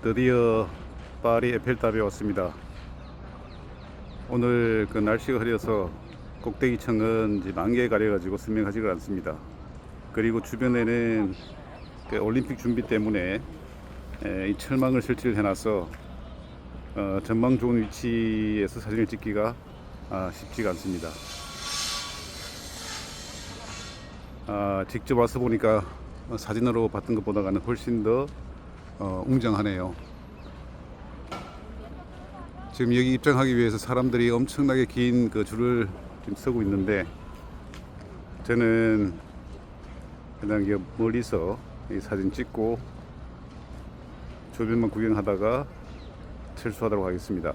드디어 파리 에펠탑에 왔습니다. 오늘 그 날씨가 흐려서 꼭대기층은 이제 만개에 가려가지고 선명하지가 않습니다. 그리고 주변에는 그 올림픽 준비 때문에 에, 이 철망을 설치를 해놔서 어, 전망 좋은 위치에서 사진을 찍기가 아, 쉽지가 않습니다. 아, 직접 와서 보니까 어, 사진으로 봤던 것보다는 훨씬 더 어, 웅장하네요. 지금 여기 입장하기 위해서 사람들이 엄청나게 긴 그 줄을 지금 서고 있는데 저는 그냥 멀리서 이 사진 찍고 주변만 구경하다가 철수하도록 하겠습니다.